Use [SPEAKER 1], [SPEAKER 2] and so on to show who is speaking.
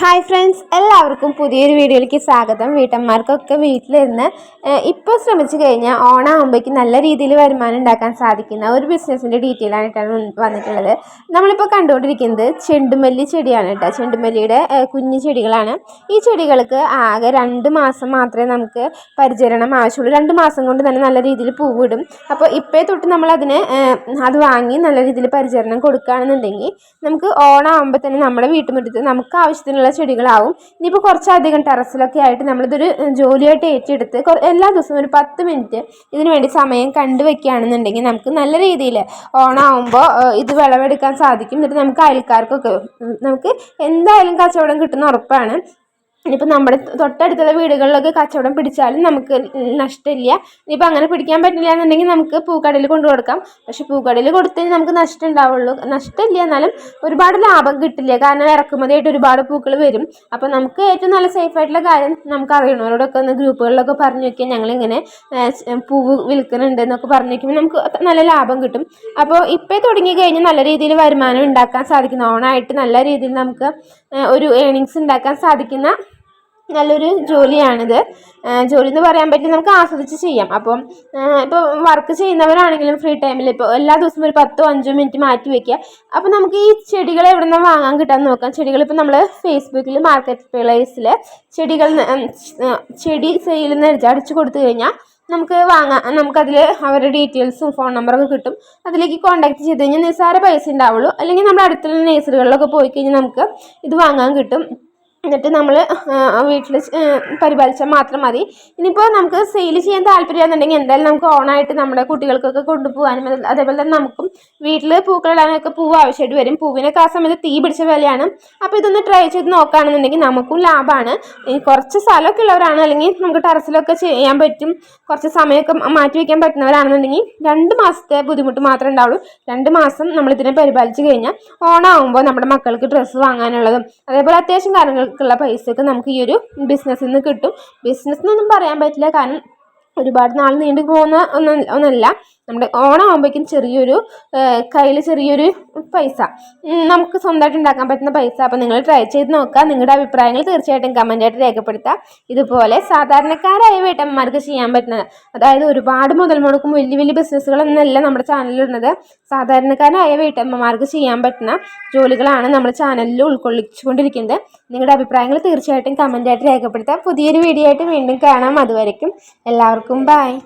[SPEAKER 1] Hi friends എല്ലാവർക്കും പുതിയൊരു വീഡിയോയിലേക്ക് സ്വാഗതം. വീട്ടമ്മമാർക്കൊക്കെ വീട്ടിലിരുന്ന് ഇപ്പോൾ ശ്രമിച്ചു കഴിഞ്ഞാൽ ഓണാകുമ്പോഴേക്കും നല്ല രീതിയിൽ വരുമാനം ഉണ്ടാക്കാൻ സാധിക്കുന്ന ഒരു ബിസിനസ്സിന്റെ ഡീറ്റെയിൽ ആയിട്ടാണ് വന്നിട്ടുള്ളത്. നമ്മളിപ്പോൾ കണ്ടുകൊണ്ടിരിക്കുന്നത് ചെണ്ടുമല്ലി ചെടിയാണ് കേട്ടോ. ചെണ്ടുമല്ലിയുടെ കുഞ്ഞു ചെടികളാണ്. ഈ ചെടികൾക്ക് ആകെ രണ്ട് മാസം മാത്രമേ നമുക്ക് പരിചരണം ആവശ്യമുള്ളൂ. രണ്ട് മാസം കൊണ്ട് തന്നെ നല്ല രീതിയിൽ പൂവിടും. അപ്പോൾ ഇപ്പോഴേ തൊട്ട് നമ്മളതിന് അത് വാങ്ങി നല്ല രീതിയിൽ പരിചരണം കൊടുക്കുകയാണെന്നുണ്ടെങ്കിൽ നമുക്ക് ഓണാകുമ്പോൾ തന്നെ നമ്മുടെ വീട്ടുമുറ്റത്ത് നമുക്ക് ആവശ്യത്തിനുള്ള ചെടികളാവും. ഇനിയിപ്പോൾ കുറച്ചധികം ടെറസിലൊക്കെ ആയിട്ട് നമ്മളിതൊരു ജോലിയായിട്ട് ഏറ്റെടുത്ത് എല്ലാ ദിവസവും ഒരു പത്ത് മിനിറ്റ് ഇതിന് വേണ്ടി സമയം കണ്ടുവെക്കുകയാണെന്നുണ്ടെങ്കിൽ നമുക്ക് നല്ല രീതിയിൽ ഓണാവുമ്പോൾ ഇത് വിളവെടുക്കാൻ സാധിക്കും. എന്നിട്ട് നമുക്ക് അയൽക്കാർക്കൊക്കെ നമുക്ക് എന്തായാലും കച്ചവടം കിട്ടുന്ന ഉറപ്പാണ്. ഇനിയിപ്പോൾ നമ്മുടെ തൊട്ടടുത്തുള്ള വീടുകളിലൊക്കെ കച്ചവടം പിടിച്ചാലും നമുക്ക് നഷ്ടമില്ല. ഇനിയിപ്പോൾ അങ്ങനെ പിടിക്കാൻ പറ്റില്ല എന്നുണ്ടെങ്കിൽ നമുക്ക് പൂക്കടയിൽ കൊണ്ടു കൊടുക്കാം. പക്ഷേ പൂക്കടയിൽ കൊടുത്താൽ നമുക്ക് നഷ്ടം ഉണ്ടാവുള്ളൂ. നഷ്ടമില്ല എന്നാലും ഒരുപാട് ലാഭം കിട്ടില്ല. കാരണം ഇറക്കുമതിയായിട്ട് ഒരുപാട് പൂക്കൾ വരും. അപ്പോൾ നമുക്ക് ഏറ്റവും നല്ല സേഫ് ആയിട്ടുള്ള കാര്യം നമുക്ക് അറിയണവരോടൊക്കെ ഒന്ന് ഗ്രൂപ്പുകളിലൊക്കെ പറഞ്ഞു നോക്കിയാൽ ഞങ്ങളിങ്ങനെ പൂവ് വിൽക്കുന്നുണ്ട് എന്നൊക്കെ പറഞ്ഞു വയ്ക്കുമ്പോൾ നമുക്ക് നല്ല ലാഭം കിട്ടും. അപ്പോൾ ഇപ്പോൾ തുടങ്ങി കഴിഞ്ഞാൽ നല്ല രീതിയിൽ വരുമാനം ഉണ്ടാക്കാൻ സാധിക്കുന്ന ഓണായിട്ട് നല്ല രീതിയിൽ നമുക്ക് ഒരു ഏണിങ്സ് ഉണ്ടാക്കാൻ സാധിക്കുന്ന നല്ലൊരു ജോലിയാണിത്. ജോലി എന്ന് പറയാൻ പറ്റും നമുക്ക് ആസ്വദിച്ച് ചെയ്യാം. അപ്പം ഇപ്പോൾ വർക്ക് ചെയ്യുന്നവരാണെങ്കിലും ഫ്രീ ടൈമിൽ ഇപ്പോൾ എല്ലാ ദിവസവും ഒരു പത്തോ അഞ്ചോ മിനിറ്റ് മാറ്റി വയ്ക്കുക അപ്പോൾ നമുക്ക് ഈ ചെടികൾ എവിടെ നിന്ന് വാങ്ങാൻ കിട്ടാൻ നോക്കാം. ചെടികൾ ഇപ്പോൾ നമ്മൾ ഫേസ്ബുക്കിൽ മാർക്കറ്റ് പ്ലേസിൽ ചെടികൾ ചെടി സെയിൽ നിന്ന് അടിച്ചു കൊടുത്തു കഴിഞ്ഞാൽ നമുക്ക് വാങ്ങാം. നമുക്കതിൽ അവരുടെ ഡീറ്റെയിൽസും ഫോൺ നമ്പറൊക്കെ കിട്ടും. അതിലേക്ക് കോൺടാക്ട് ചെയ്ത് കഴിഞ്ഞാൽ നിസ്സാര പൈസ ഉണ്ടാവുള്ളൂ. അല്ലെങ്കിൽ നമ്മുടെ അടുത്തുള്ള നേഴ്സറികളിലൊക്കെ പോയി കഴിഞ്ഞാൽ നമുക്ക് ഇത് വാങ്ങാൻ കിട്ടും. എന്നിട്ട് നമ്മൾ വീട്ടിൽ പരിപാലിച്ചാൽ മാത്രം മതി. ഇനിയിപ്പോൾ നമുക്ക് സെയിൽ ചെയ്യാൻ താല്പര്യമാണെന്നുണ്ടെങ്കിൽ എന്തായാലും നമുക്ക് ഓണായിട്ട് നമ്മുടെ കുട്ടികൾക്കൊക്കെ കൊണ്ടുപോകാനും അതേപോലെ തന്നെ നമുക്കും വീട്ടിൽ പൂക്കളിടാനൊക്കെ പൂവ് ആവശ്യമായിട്ട് വരും. പൂവിനൊക്കെ ആ സമയത്ത് തീ പിടിച്ച വിലയാണ്. അപ്പോൾ ഇതൊന്ന് ട്രൈ ചെയ്ത് നോക്കുകയാണെന്നുണ്ടെങ്കിൽ നമുക്കും ലാഭമാണ്. കുറച്ച് സ്ഥലമൊക്കെ ഉള്ളവരാണ് അല്ലെങ്കിൽ നമുക്ക് ടെറസിലൊക്കെ ചെയ്യാൻ പറ്റും. കുറച്ച് സമയമൊക്കെ മാറ്റി വയ്ക്കാൻ പറ്റുന്നവരാണെന്നുണ്ടെങ്കിൽ രണ്ട് മാസത്തെ ബുദ്ധിമുട്ട് മാത്രമേ ഉണ്ടാവുള്ളൂ. രണ്ട് മാസം നമ്മളിതിനെ പരിപാലിച്ച് കഴിഞ്ഞാൽ ഓണാകുമ്പോൾ നമ്മുടെ മക്കൾക്ക് ഡ്രസ്സ് വാങ്ങാനുള്ളതും അതേപോലെ അത്യാവശ്യം കാര്യങ്ങൾ ഉള്ള പൈസയൊക്കെ നമുക്ക് ഈ ഒരു ബിസിനസ്സിൽ നിന്ന് കിട്ടും. ബിസിനസ് എന്നൊന്നും പറയാൻ പറ്റില്ല. കാരണം ഒരുപാട് നാൾ നീണ്ടു പോകുന്ന ഒന്നും ഒന്നല്ല. നമ്മുടെ ഓണമാകുമ്പോഴേക്കും ചെറിയൊരു കയ്യിൽ ചെറിയൊരു പൈസ. നമുക്ക് സ്വന്തമായിട്ട് ഉണ്ടാക്കാൻ പറ്റുന്ന പൈസ. അപ്പോൾ നിങ്ങൾ ട്രൈ ചെയ്ത് നോക്കുക. നിങ്ങളുടെ അഭിപ്രായങ്ങൾ തീർച്ചയായിട്ടും കമന്റായിട്ട് രേഖപ്പെടുത്തുക. ഇതുപോലെ സാധാരണക്കാരായ വേട്ടന്മാർക്ക് ചെയ്യാൻ പറ്റുന്നത്. അതായത് ഒരുപാട് മുതൽ മുടക്കും വലിയ വലിയ ബിസിനസ്സുകളൊന്നുമല്ല നമ്മുടെ ചാനലിലുള്ളത് സാധാരണക്കാരായ വീട്ടമ്മമാർക്ക് ചെയ്യാൻ പറ്റുന്ന ജോലികളാണ് നമ്മുടെ ചാനലിൽ ഉൾക്കൊള്ളിച്ചുകൊണ്ടിരിക്കുന്നത്. നിങ്ങളുടെ അഭിപ്രായങ്ങൾ തീർച്ചയായിട്ടും കമന്റായിട്ട് രേഖപ്പെടുത്താം പുതിയൊരു വീഡിയോ ആയിട്ട് വീണ്ടും കാണാം. അതുവരയ്ക്കും എല്ലാവർക്കും வரைக்கும் பாய்